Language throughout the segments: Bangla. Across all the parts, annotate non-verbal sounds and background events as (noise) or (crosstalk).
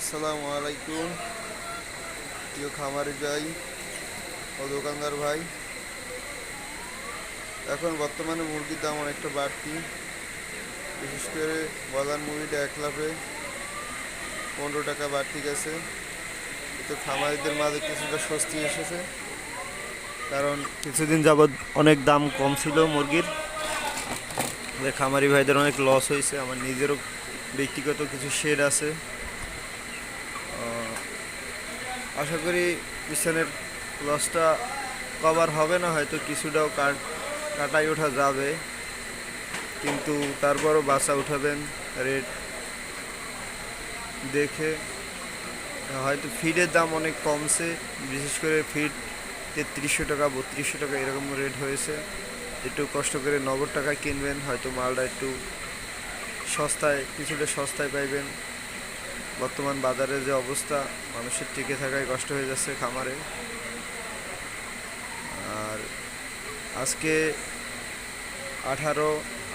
আসসালামু আলাইকুম। প্রিয় খামারে যাই ও দোকানদার ভাই, এখন বর্তমানে মুরগির দাম অনেকটা বাড়তি। বিশেষ করে বলার মুরগিটা এক লাফে পনেরো টাকা বাড়তি গেছে। এতে খামারিদের মাঝে কিছুটা স্বস্তি এসেছে, কারণ কিছুদিন যাবৎ অনেক দাম কম ছিল মুরগির। খামারি ভাইদের অনেক লস হয়েছে আমার নিজেরও ব্যক্তিগত কিছু শেড আছে। আশা করি পিছনের লসটা কভার হবে না, হয়তো কিছুটাও কাট, কাটাই ওঠা যাবে। কিন্তু তারপরও বাসা উঠাবেন রেট দেখে। হয়তো ফিডের দাম অনেক কমছে, বিশেষ করে ফিড তেত্রিশশো টাকা, বত্রিশশো টাকা এরকম রেট হয়েছে। একটু কষ্ট করে নগদ টাকা কিনবেন, হয়তো মালটা একটু সস্তায়, কিছুটা সস্তায় পাইবেন। বর্তমান বাজারে যে অবস্থা, মানুষের টিকে থাকায় কষ্ট হয়ে যাচ্ছে খামারে। আর আজকে আঠারো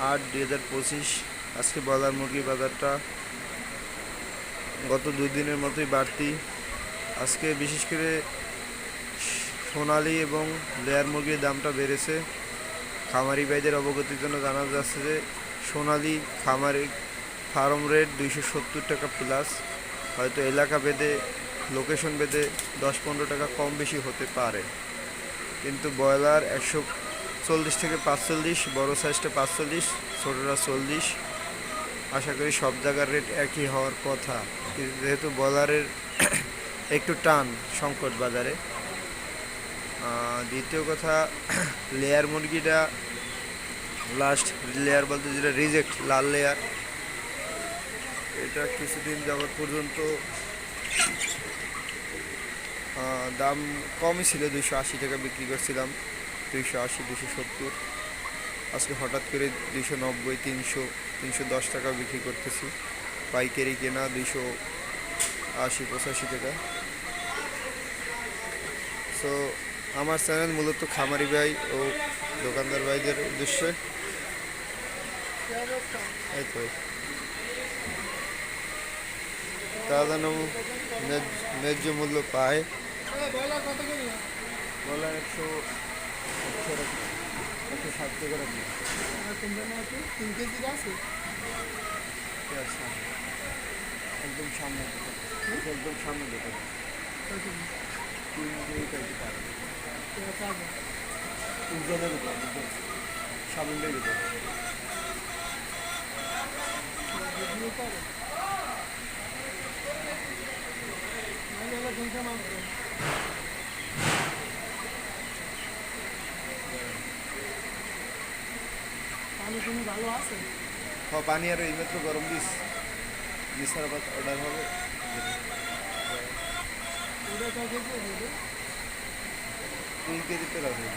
আট দুই হাজার পঁচিশ, আজকে বাজার মুরগি বাজারটা গত দুই দিনের মতোই বাড়তি। আজকে বিশেষ করে সোনালি এবং লেয়ার মুরগির দামটা বেড়েছে। খামারি ভাইদের অবগতির জন্য জানা যাচ্ছে যে, সোনালি খামারি ফার্ম রেট দুইশো সত্তর টাকা প্লাস হয়তো এলাকা ভেদে লোকেশন ভেদে দশ পনেরো টাকা কম বেশি হতে পারে। কিন্তু ব্রয়লার একশো চল্লিশ থেকে পাঁচচল্লিশ, বড় সাইজটা পাঁচচল্লিশ, ছোটোটা চল্লিশ, আশা করি সব জায়গার রেট একই হওয়ার কথা। যেহেতু ব্রয়লারের (coughs) একটু টান সংকট বাজারে দ্বিতীয় কথা (coughs) লেয়ার মুরগিটা লাস্ট লেয়ার বলতে যেটা রিজেক্ট লাল লেয়ার এটা কিছুদিন যাবৎ পর্যন্ত দাম কমই ছিল, দুইশো আশি টাকা বিক্রি করছিলাম, দুইশো আশি দুশো সত্তর। আজকে হঠাৎ করে দুইশো নব্বই, তিনশো তিনশো দশ টাকা বিক্রি করতেছি। পাইকারি কেনা দুইশো আশি, পঁচাশি টাকা। সো আমার চ্যানেল মূলত খামারি ভাই ও দোকানদার ভাইদের উদ্দেশ্যে। এই তো। তারা যেন ন্যায্য- মূল্য পায়। বলা একশো একশো ষাট টাকা রাখি তিন কেজি আছে একদম সামনে একদম সামনে তিন দুই কেজি পাবে। উজ্জ্বলের সামনের উপর পানি তুমি ভালো আছে? পানি আর এইমাত্র গরম দিস। দিসার আবার অর্ডার হবে। দুই কেজিতে রাখবে